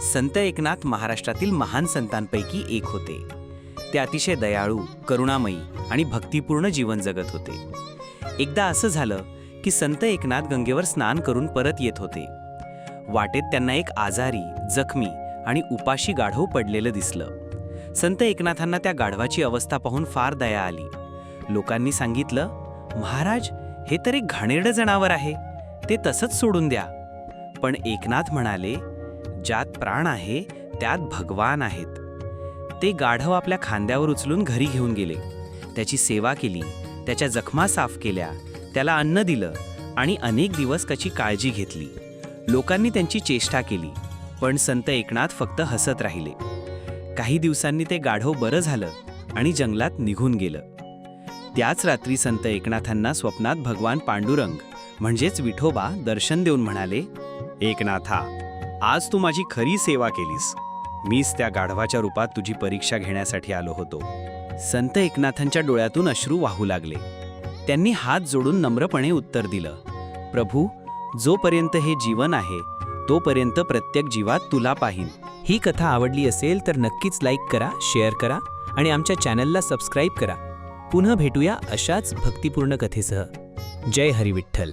संत एकनाथ महाराष्ट्रातील महान संतांपैकी एक होते. ते अतिशय दयाळू करुणामयी आणि भक्तिपूर्ण जीवन जगत होते. एकदा असं झालं की संत एकनाथ गंगेवर स्नान करून परत येत होते. वाटेत त्यांना एक आजारी जखमी आणि उपाशी गाढव पडलेलं दिसलं. संत एकनाथांना त्या गाढवाची अवस्था पाहून फार दया आली. लोकांनी सांगितलं महाराज हे तर एक घाणेरडं जनावर आहे. ते तसंच सोडून द्या. पण एकनाथ म्हणाले ज्यात प्राण आहे त्यात भगवान आहेत. ते गाढव आपल्या खांद्यावर उचलून घरी घेऊन गेले. त्याची सेवा केली त्याच्या जखमा साफ केल्या त्याला अन्न दिलं आणि अनेक दिवस त्याची काळजी घेतली. लोकांनी त्यांची चेष्टा केली पण संत एकनाथ फक्त हसत राहिले. काही दिवसांनी ते गाढव बरं झालं आणि जंगलात निघून गेलं. त्याच रात्री संत एकनाथांना स्वप्नात भगवान पांडुरंग म्हणजेच विठोबा दर्शन देऊन म्हणाले एकनाथा आज तू माझी खरी सेवा केलीस. मीच त्या गाढवाच्या रूपात तुझी परीक्षा घेण्यासाठी आलो होतो. संत एकनाथांच्या डोळ्यातून अश्रू वाहू लागले. त्यांनी हात जोडून नम्रपणे उत्तर दिलं प्रभू जोपर्यंत हे जीवन आहे तोपर्यंत प्रत्येक जीवात तुला पाहीन. ही कथा आवडली असेल तर नक्कीच लाईक करा शेअर करा आणि आमच्या चॅनलला सबस्क्राईब करा. पुन्हा भेटूया अशाच भक्तिपूर्ण कथेसह. जय हरी विठ्ठल